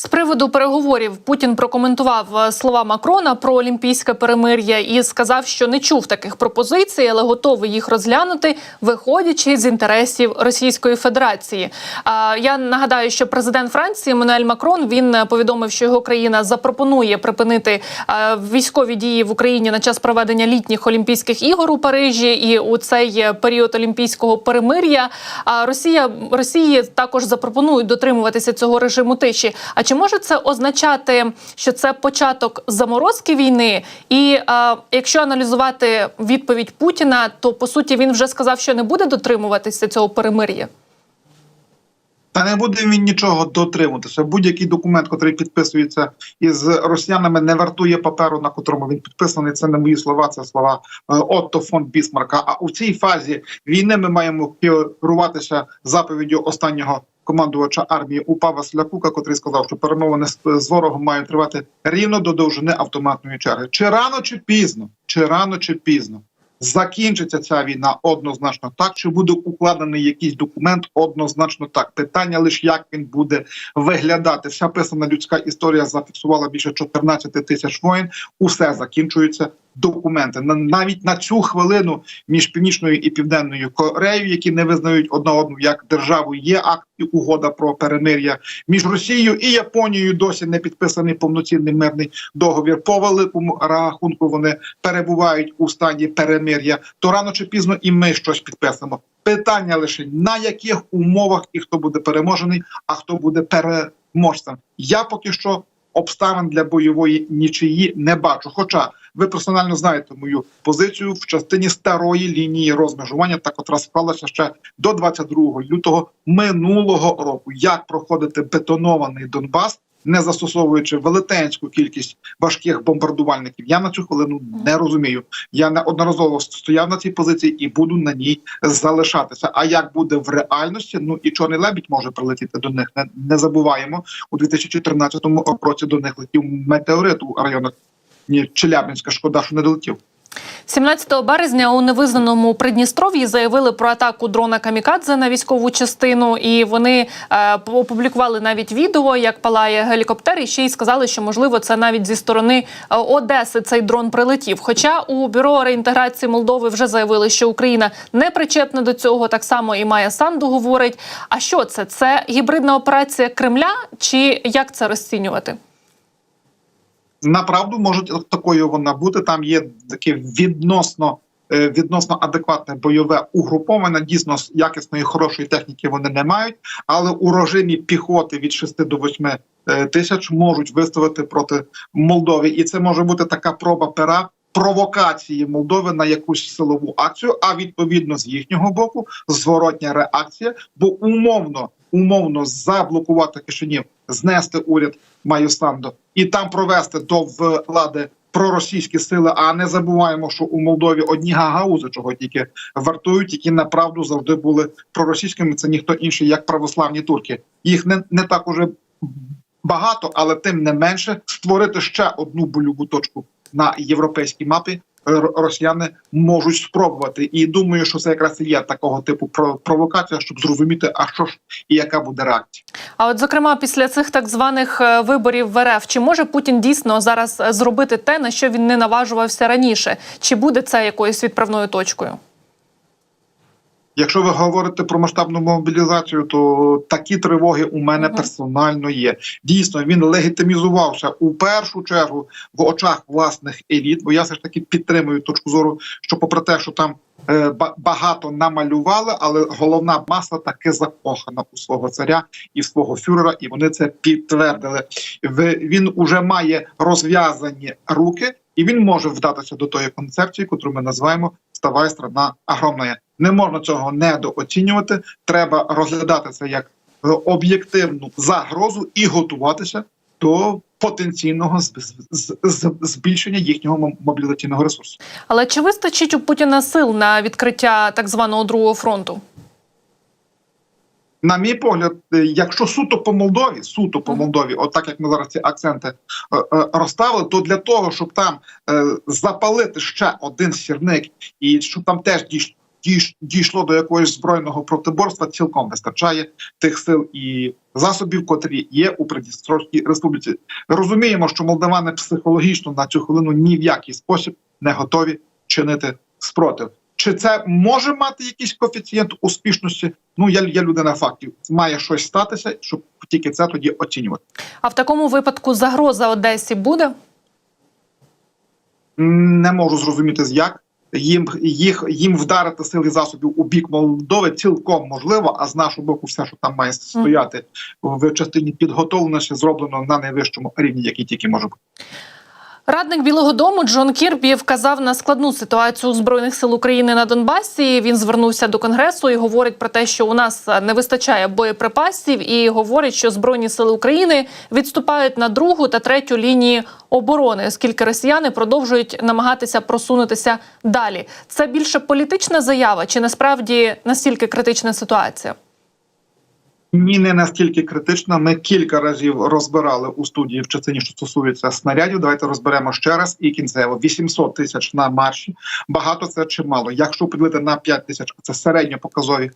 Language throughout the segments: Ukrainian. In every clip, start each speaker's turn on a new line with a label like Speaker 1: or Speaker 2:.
Speaker 1: З приводу переговорів Путін прокоментував е, слова Макрона про олімпійське перемир'я і сказав, що не чув таких пропозицій, але готовий їх розглянути, виходячи з інтересів Російської Федерації. Я нагадаю, що президент Франції Еммануель Макрон він е, повідомив, що його країна запропонує припинити е, військові дії в Україні на час проведення літніх Олімпійських ігор у Парижі і у цей період олімпійського перемир'я. А Росія Росії також запропонують дотримуватися цього режиму тиші. А чи може це означати, що це початок заморозки війни? І е, якщо аналізувати відповідь Путіна, то по суті він вже сказав, що не буде дотримуватися цього перемир'я.
Speaker 2: Та не буде він нічого дотримуватися. Будь-який документ, який підписується із росіянами, не вартує паперу, на котрому він підписаний. Це не мої слова, це слова е, Отто фон Бісмарка. А у цій фазі війни ми маємо керуватися заповіддю останнього командувача армії УПА Василя Кука, котрий сказав, що перемовини з, ворогом мають тривати рівно до довжини автоматної черги. Чи рано, чи пізно, чи рано, чи пізно. Закінчиться ця війна однозначно так, чи буде укладений якийсь документ однозначно так. Питання лише як він буде виглядати. Вся писана людська історія зафіксувала більше 14 тисяч воїн. Усе закінчується. Документи на навіть на цю хвилину між північною і південною Кореєю, які не визнають одна одну як державу, є акт і угода про перемир'я між Росією і Японією. Досі не підписаний повноцінний мирний договір. По великому рахунку вони перебувають у стані перемир'я. То рано чи пізно і ми щось підписимо. Питання лише на яких умовах і хто буде переможений, а хто буде переможцем. Я поки що обставин для бойової нічиї не бачу. Хоча ви персонально знаєте мою позицію в частині старої лінії розмежування, та котра склалася ще до 22 лютого минулого року. Як проходити бетонований Донбас? Не застосовуючи велетенську кількість важких бомбардувальників, я на цю хвилину не розумію. Я неодноразово стояв на цій позиції і буду на ній залишатися. А як буде в реальності? Ну і чорний лебідь може прилетіти до них. Не, не забуваємо у 2014 році. До них летів метеорит у районах Челябинська. Шкода, що не долетів.
Speaker 1: 17 березня у невизнаному Придністров'ї заявили про атаку дрона Камікадзе на військову частину, і вони е, опублікували навіть відео, як палає гелікоптер, і ще й сказали, що можливо це навіть зі сторони е, Одеси цей дрон прилетів. Хоча у бюро реінтеграції Молдови вже заявили, що Україна не причетна до цього, так само і Майя Санду говорить. А що це? Це гібридна операція Кремля, чи як це розцінювати?
Speaker 2: Направду може такою вона бути. Там є таке відносно е, відносно адекватне бойове угруповане. Дійсно якісної хорошої техніки вони не мають, але у режимі піхоти від 6 до 8 е, тисяч можуть виставити проти Молдови, і це може бути така проба пера. Провокації Молдови на якусь силову акцію, а відповідно з їхнього боку зворотня реакція, бо умовно умовно заблокувати Кишинів, знести уряд Майостандо і там провести до влади проросійські сили. А не забуваємо, що у Молдові одні гагаузи, чого тільки вартують, які направду завжди були проросійськими. Це ніхто інший, як православні турки. Їх не, не так уже багато, але тим не менше створити ще одну больову точку на європейській мапі. Росіяни можуть спробувати, і думаю, що це якраз є такого типу провокація, щоб зрозуміти, а що ж і яка буде реакція.
Speaker 1: А от зокрема, після цих так званих е, виборів в РФ, чи може Путін дійсно зараз зробити те, на що він не наважувався раніше? Чи буде це якоюсь відправною точкою?
Speaker 2: Якщо ви говорите про масштабну мобілізацію, то такі тривоги у мене персонально є. Дійсно, він легітимізувався у першу чергу в очах власних еліт. Бо я все ж таки підтримую точку зору, що, попри те, що там е, багато намалювали, але головна маса таки закохана у свого царя і свого фюрера, і вони це підтвердили. Він уже має розв'язані руки, і він може вдатися до тої концепції, яку ми називаємо «Ставай, страна огромна». Не можна цього недооцінювати. Треба розглядати це як об'єктивну загрозу і готуватися до потенційного збільшення їхнього мобілізаційного ресурсу.
Speaker 1: Але чи вистачить у Путіна сил на відкриття так званого другого фронту?
Speaker 2: На мій погляд, якщо суто по Молдові, суто по Молдові, от так як ми зараз ці акценти е, е, розставили, то для того, щоб там е, запалити ще один сірник, і щоб там теж дійш- дійшло до якогось збройного протиборства, цілком вистачає тих сил і засобів, котрі є у Придністровській республіці. Розуміємо, що молдавани психологічно на цю хвилину ні в який спосіб не готові чинити спротив. Чи це може мати якийсь коефіцієнт успішності? Ну я, я людина фактів. Має щось статися, щоб тільки це тоді оцінювати.
Speaker 1: А в такому випадку загроза Одесі буде?
Speaker 2: Не можу зрозуміти з як. Їм їх їм вдарити сили засобів у бік Молдови цілком можливо. А з нашого боку, все, що там має стояти в частині підготовленості, зроблено на найвищому рівні, який тільки може бути.
Speaker 1: Радник Білого Дому Джон Кірбі вказав на складну ситуацію збройних сил України на Донбасі. Він звернувся до конгресу і говорить про те, що у нас не вистачає боєприпасів, і говорить, що збройні сили України відступають на другу та третю лінії оборони, оскільки росіяни продовжують намагатися просунутися далі. Це більше політична заява, чи насправді настільки критична ситуація?
Speaker 2: Ні, не настільки критична. Ми кілька разів розбирали у студії в частині, що стосується снарядів. Давайте розберемо ще раз і кінцево 800 тисяч на марші. Багато це чи мало. Якщо поділити на 5 тисяч, це середньопоказові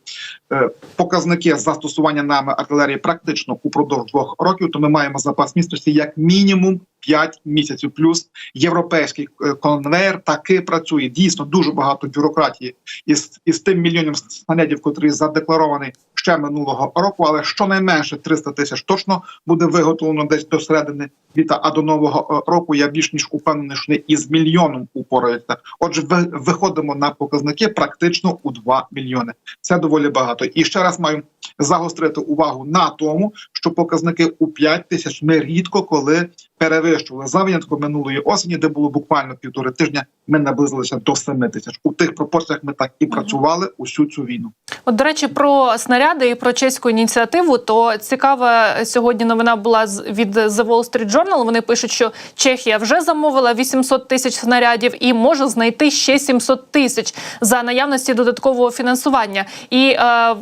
Speaker 2: е, показники застосування нами артилерії практично упродовж двох років. То ми маємо запас міцності як мінімум 5 місяців. Плюс європейський е, конвейер таки працює. Дійсно дуже багато бюрократії із, із тим мільйонів снарядів, котрий задекларований ще минулого року, але щонайменше 300 тисяч точно буде виготовлено десь до середини літа. А до нового е, року я більш ніж упевнений, що не із мільйоном упораються. Отже, ви- виходимо на показники практично у 2 мільйони. Це доволі багато. І ще раз маю загострити увагу на тому, що показники у 5 тисяч ми рідко коли перевищували за винятком минулої осені, де було буквально півтори тижня. Ми наблизилися до 7 тисяч. У тих пропорціях ми так і працювали усю цю війну.
Speaker 1: От, до речі, про снаряди і про чеську ініціативу. То цікава сьогодні новина була від The Wall Street Journal. Вони пишуть, що Чехія вже замовила 800 тисяч снарядів і може знайти ще 700 тисяч за наявності додаткового фінансування. І е,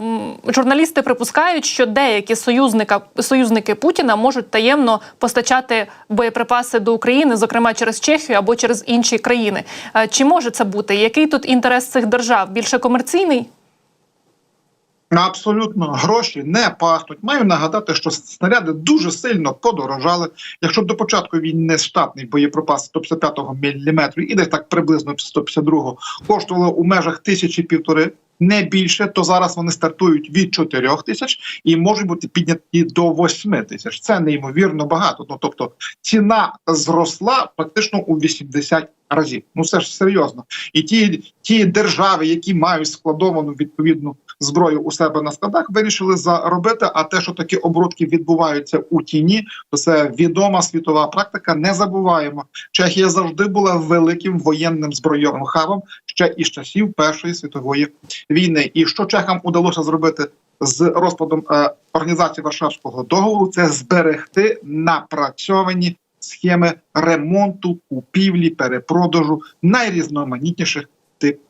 Speaker 1: журналісти припускають, що деякі союзника союзники Путіна можуть таємно постачати боєприпаси до України, зокрема через Чехію або через інші країни. Е, Чи може це бути? Який тут інтерес цих держав? Більше комерційний?
Speaker 2: Абсолютно гроші не пахнуть. Маю нагадати, що снаряди дуже сильно подорожали. Якщо до початку війни штатний боєприпас 155 мм і десь так приблизно 152 коштувало у межах тисячі півтори. Не більше, то зараз вони стартують від 4 тисяч і можуть бути підняті до 8 тисяч. Це неймовірно багато. Ну тобто ціна зросла практично у 80 разів. Ну це ж серйозно. І ті, ті держави, які мають складовану відповідну зброю у себе на складах, вирішили заробити. А те, що такі оборудки відбуваються у тіні, то це відома світова практика. Не забуваємо. Чехія завжди була великим воєнним збройовим хабом ще із часів Першої світової війни. І що чехам удалося зробити з розпадом е, організації Варшавського договору, це зберегти напрацьовані схеми ремонту, купівлі, перепродажу найрізноманітніших тип, е,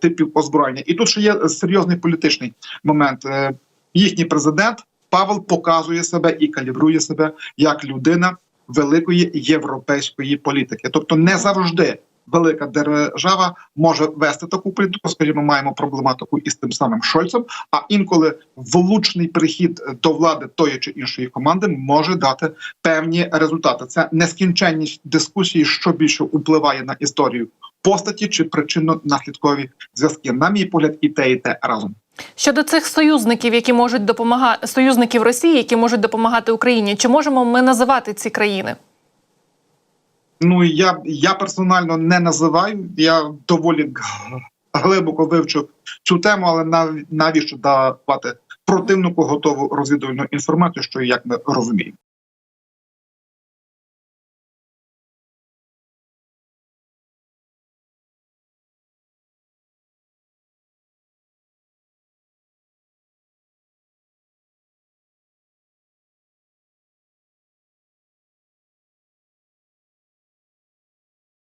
Speaker 2: типів озброєння. І тут ще є серйозний політичний момент. Е, Їхній президент Павел показує себе і калібрує себе як людина великої європейської політики, тобто не завжди. Велика держава може вести таку політику. Скажімо, маємо проблематику із тим самим Шольцем. А інколи влучний прихід до влади тої чи іншої команди може дати певні результати. Це нескінченність дискусії, що більше впливає на історію постаті чи причинно-наслідкові зв'язки. На мій погляд, і те, і те разом.
Speaker 1: Щодо цих союзників, які можуть допомагати союзників Росії, які можуть допомагати Україні, чи можемо ми називати ці країни?
Speaker 2: Ну я я персонально не називаю. Я доволі глибоко вивчу цю тему, але нав, навіщо давати противнику готову розвідувальну інформацію, що як ми розуміємо.